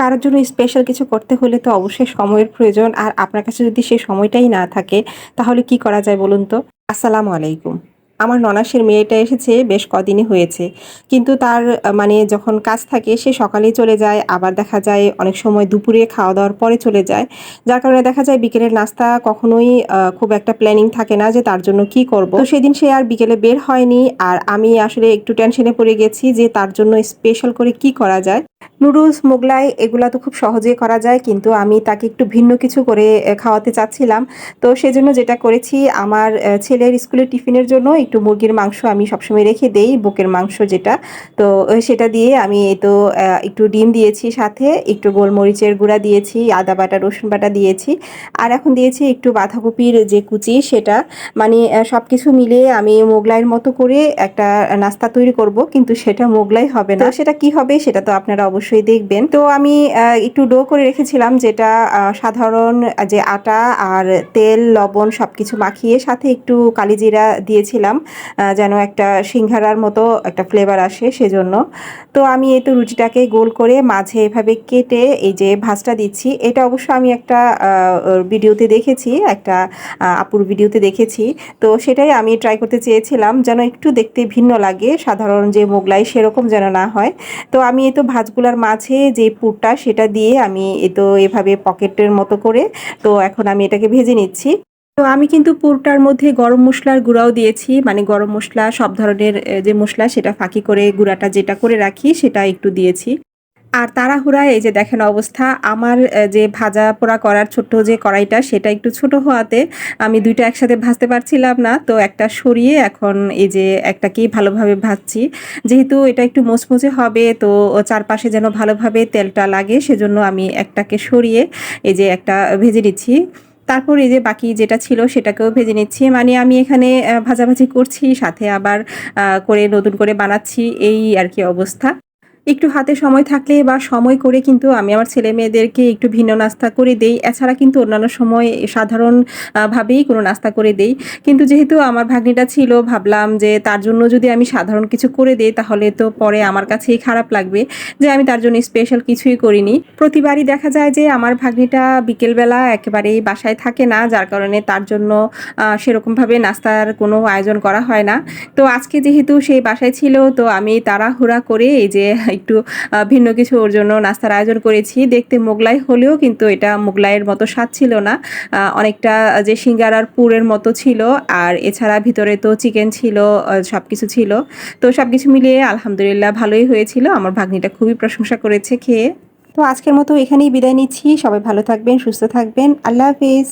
কারোর জন্য স্পেশাল কিছু করতে হলে তো অবশ্যই সময়ের প্রয়োজন। আর আপনার কাছে যদি সেই সময়টাই না থাকে, তাহলে কি করা যায় বলুন তো? আসসালামু আলাইকুম। আমার ননাসের মেয়েটা এসেছে, বেশ কদিনই হয়েছে। কিন্তু তার মানে যখন কাজ থাকে, সে সকালেই চলে যায়, আবার দেখা যায় অনেক সময় দুপুরে খাওয়া দাওয়ার পরে চলে যায়। যার কারণে দেখা যায় বিকেলের নাস্তা কখনোই খুব একটা প্ল্যানিং থাকে না যে তার জন্য কি করব। তো সেদিন সে আর বিকেলে বের হয়নি। আর আমি আসলে একটু টেনশনে পড়ে গেছি যে তার জন্য স্পেশাল করে কি করা যায়। নুডলস, মোগলাই এগুলো তো খুব সহজেই করা যায়, কিন্তু আমি তাকে একটু ভিন্ন কিছু করে খাওয়াতে চাচ্ছিলাম। তো সেজন্য যেটা করেছি, আমার ছেলের স্কুলের টিফিনের জন্য একটু মুরগির মাংস আমি সবসময় রেখে দেই, বুকের মাংস যেটা। তো সেটা দিয়ে আমি তো একটু ডিম দিয়েছি সাথে, একটু গোলমরিচের গুঁড়া দিয়েছি, আদা বাটা, রসুন বাটা দিয়েছি। আর এখন দিয়েছি একটু বাঁধাকপির যে কুচি সেটা। মানে সব কিছু মিলিয়ে আমি মোগলাইয়ের মতো করে একটা নাস্তা তৈরি করব, কিন্তু সেটা মোগলাই হবে না। সেটা কি হবে সেটা তো আপনারা অবশ্যই দেখবেন। তো আমি একটু ডো করে রেখেছিলাম যেটা সাধারণ, যে আটা আর তেল, লবণ সব কিছু মাখিয়ে সাথে একটু কালিজিরা দিয়েছিলাম যেন একটা সিংহারার মতো একটা ফ্লেভার আসে সেজন্য। তো আমি এই তো রুটিটাকে গোল করে মাঝে এভাবে কেটে এই যে ভাজটা দিচ্ছি, এটা অবশ্য আমি একটা ভিডিওতে দেখেছি, একটা আপুর ভিডিওতে দেখেছি। তো সেটাই আমি ট্রাই করতে চেয়েছিলাম যেন একটু দেখতে ভিন্ন লাগে, সাধারণ যে মোগলাই সেরকম যেন না হয়। তো আমি এই তো ভাজগুলার মাঝে যে পুরটা সেটা দিয়ে আমি এ তো এভাবে পকেটের মতো করে, তো এখন আমি এটাকে ভেজে নিচ্ছি। তো আমি কিন্তু পুরটার মধ্যে গরম মশলার গুঁড়াও দিয়েছি মানে গরম মশলা সব ধরনের যে মশলা সেটা ফাঁকি করে গুঁড়াটা যেটা করে রাখি সেটা একটু দিয়েছি। আর তাড়াহুড়ায় এই যে দেখেন অবস্থা, আমার যে ভাজা পোড়া করার ছোট্ট যে কড়াইটা, সেটা একটু ছোট হওয়াতে আমি দুইটা একসাথে ভাজতে পারছিলাম না। তো একটা সরিয়ে এখন এই যে একটাকেই ভালোভাবে ভাজছি। যেহেতু এটা একটু মুচমুচে হবে, তো চারপাশে যেন ভালোভাবে তেলটা লাগে, সেজন্য আমি একটাকে সরিয়ে এই যে একটা ভেজে নিচ্ছি। তারপর এই যে বাকি যেটা ছিল, সেটাকেও ভেজে নিচ্ছি। মানে আমি এখানে ভাজাভাজি করছি, সাথে আবার করে নতুন করে বানাচ্ছি, এই আর কি অবস্থা। একটু হাতে সময় থাকলে বা সময় করে কিন্তু আমি আমার ছেলে মেয়েদেরকে একটু ভিন্ন নাস্তা করে দেই। এছাড়া কিন্তু অন্যান্য সময় সাধারণ আহ, ভাবেই কোনো নাস্তা করে দেই। কিন্তু যেহেতু আমার ভাগ্নিটা ছিল ভাবলাম যে তার জন্য যদি আমি সাধারণ কিছু করে দেই তাহলে তো পরে আমার কাছেই খারাপ লাগবে যে আমি তার জন্য স্পেশাল কিছুই করিনি। প্রতিবারই দেখা যায় যে আমার ভাগ্নিটা বিকেলবেলা একেবারেই বাসায় থাকে না যার কারণে তার জন্য সেরকমভাবে নাস্তার কোনো আয়োজন করা হয় না। তো আজকে যেহেতু সেই বাসায় ছিল তো আমি তাড়াহুড়া করে এই যে একটু ভিন্ন কিছু ওর জন্য নাস্তার আয়োজন করেছি। দেখতে মোগলাই হলেও কিন্তু এটা মোগলাইয়ের মতো স্বাদ ছিল না। অনেকটা যে সিঙ্গারার পুরের মতো ছিল। আর এছাড়া ভিতরে তো চিকেন ছিল সব কিছু ছিল। তো সব কিছু মিলিয়ে আলহামদুলিল্লাহ ভালোই হয়েছিল। আমার ভাগ্নিটা খুবই প্রশংসা করেছে খেয়ে। তো আজকের মতো এখানেই বিদায় নিচ্ছি। সবাই ভালো থাকবেন, সুস্থ থাকবেন। আল্লাহ হাফিজ।